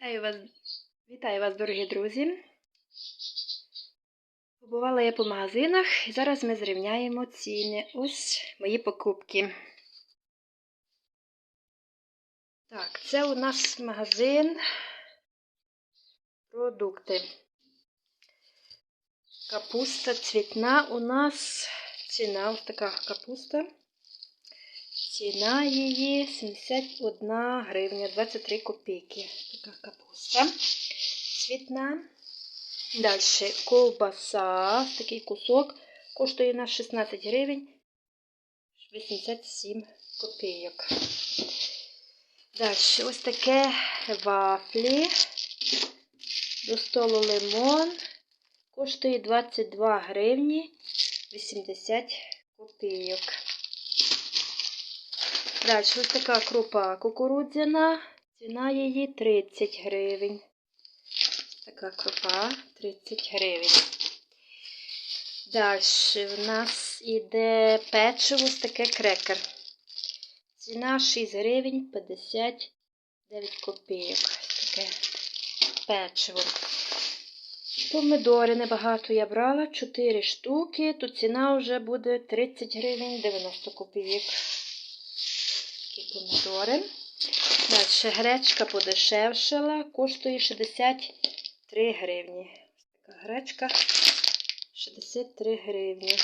Вітаю вас, вітаю вас, дорогі друзі. Побувала я по магазинах і зараз ми зрівняємо ціни. Ось мої покупки. Так, це у нас магазин продукти. Капуста цвітна. У нас ціна ось така капуста. Ціна її 71 гривня 23 копійки. Така капуста цвітна. Далі ковбаса, такий кусок, коштує на 16 гривень 87 копійок. Далі ось таке вафлі. До столу лимон. Коштує 22 гривні 80 копійок. Далі ось така крупа кукурудзяна. Ціна її 30 гривень. Така крупа 30 гривень. Далі в нас іде печиво, ось таке крекер. Ціна 6 гривень 59 копійок. Таке печиво. Помидори небагато я брала, 4 штуки, то ціна вже буде 30 гривень 90 копійок. Такі помидори. Далі гречка подешевшала, коштує 63 гривні. Така гречка 63 гривні.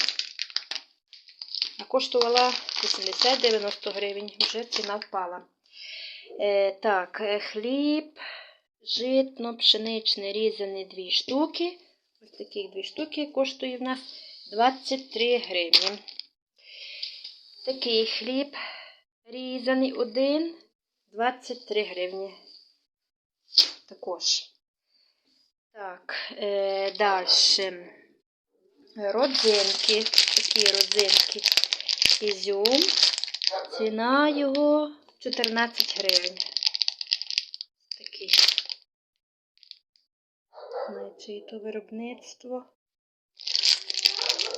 А коштувала 80-90 гривень. Вже ціна впала. Е, так, е, хліб, житно, пшеничний різаний 2 штуки. Ось таких 2 штуки коштує в нас 23 гривні. Такий хліб різаний один 23 гривні. Також. Так, е, далі. Родзинки. Такі родзинки. Ізюм. Ціна його 14 гривень. Такий. Чиє то виробництво.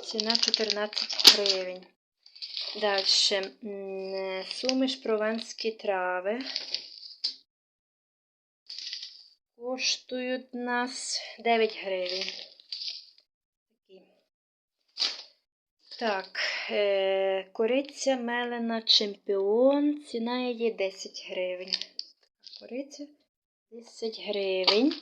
Ціна 14 гривень. Далі суміш прованські трави. Коштують нас 9 гривень. Так, е, кориця мелена чемпіон. Ціна її 10 гривень. Кориця 10 гривень.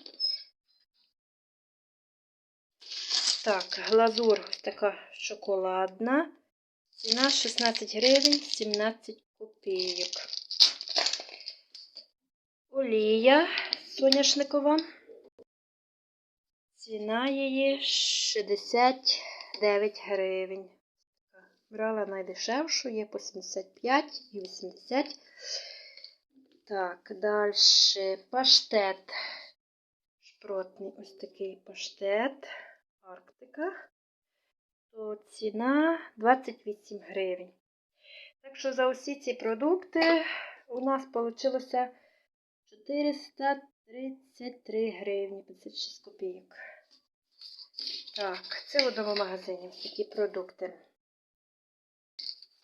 Так, глазур така шоколадна. Ціна 16 гривень 17 копійок. Олія соняшникова. Ціна її 69 гривень. Брала найдешевшу, є по 75 і 80. Так, далі паштет. Шпротний ось такий паштет. Арктика то ціна 28 гривень. Так що за усі ці продукти у нас вийшло 433 гривні 56 копійок. Так, це в одному магазині такі продукти.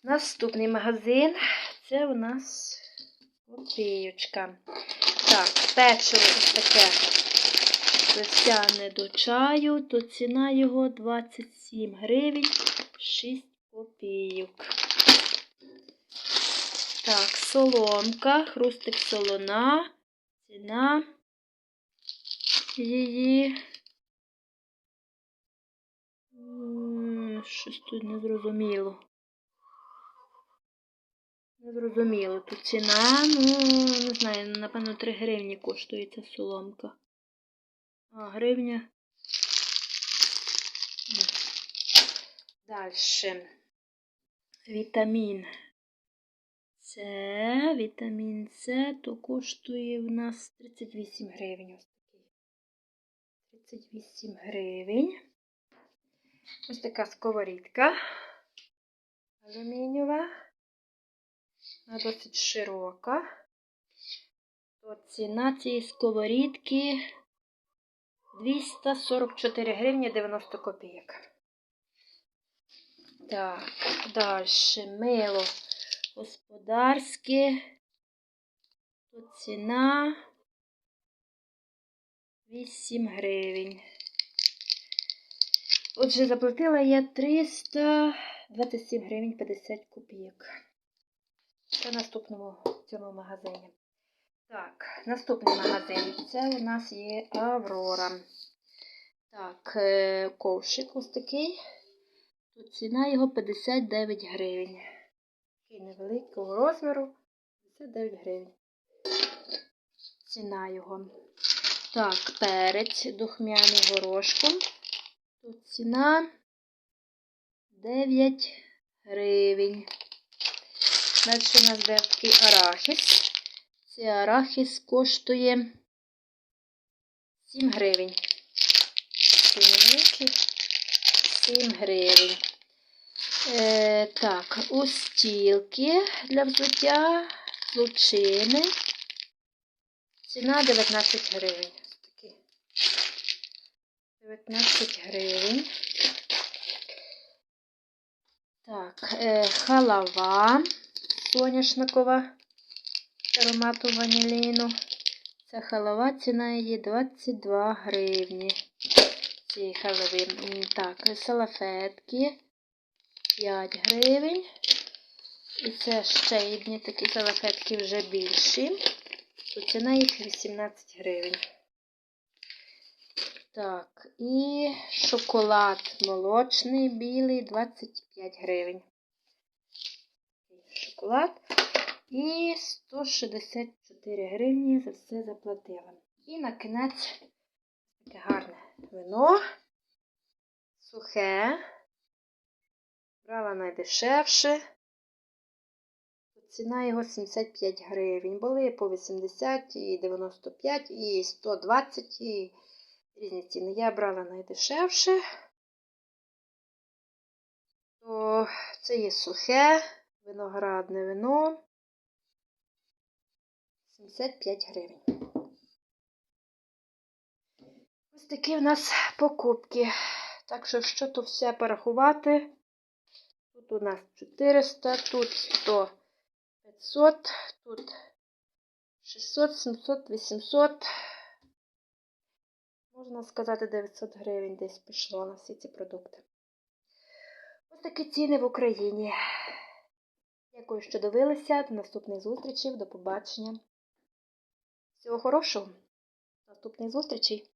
Наступний магазин це у нас копійочка. Так, печиво ось таке весяне до чаю, то ціна його 27 гривень 6 копійок. Так, соломка, хрустик солона, ціна її. Щось тут незрозуміло. Незрозуміло тут ціна, ну, не знаю, напевно, 3 гривні коштує ця соломка. А, гривня. Далі. Вітамін С. Вітамін С, то коштує в нас 38 гривень. Ось такий. 38 гривень. Ось така сковорідка. Алюмінієва. Вона досить широка. То ціна цієї сковорідки 244 гривні 90 копійок. Так, далі мило господарське. Тут ціна 8 гривень. Отже, заплатила я 327 гривень 50 копійок. В наступному цьому магазині. Так, наступний магазин. Це у нас є Аврора. Так, е, ковшик ось такий. Тут ціна його 59 гривень. Такий невеликого розміру. 59 гривень. Ціна його. Так, перець духмяний горошком. Тут ціна 9 гривень. Далі у нас де такий арахіс. Цей арахіс коштує 7 гривень. Такий 7 гривень. Е, так, устілки для взуття, лучини. Ціна 19 гривень. Ось такі. 19 гривень. Так, е, халава соняшникова аромату ваніліну. Ця халава ціна її 22 гривні. Ці халави. Так, салафетки 5 гривень. І це ще одні такі салафетки вже більші. Ціна їх 18 гривень. Так, і шоколад молочний, білий 25 гривень. Шоколад. І 164 гривні за все заплатила. І на кінець таке гарне вино. Сухе. Брала найдешевше. Ціна його 75 гривень. Були по 80, і 95, і 120, і різні ціни. Я брала найдешевше. То це є сухе, виноградне вино. 75 гривень. Ось такі в нас покупки. Так що, що то все порахувати? Тут у нас 400, тут 100, 500, тут 600, 700, 800. Можна сказати, 900 гривень десь пішло на всі ці продукти. Ось такі ціни в Україні. Дякую, що дивилися. До наступних зустрічей. До побачення. Всього хорошого. Наступних зустрічей.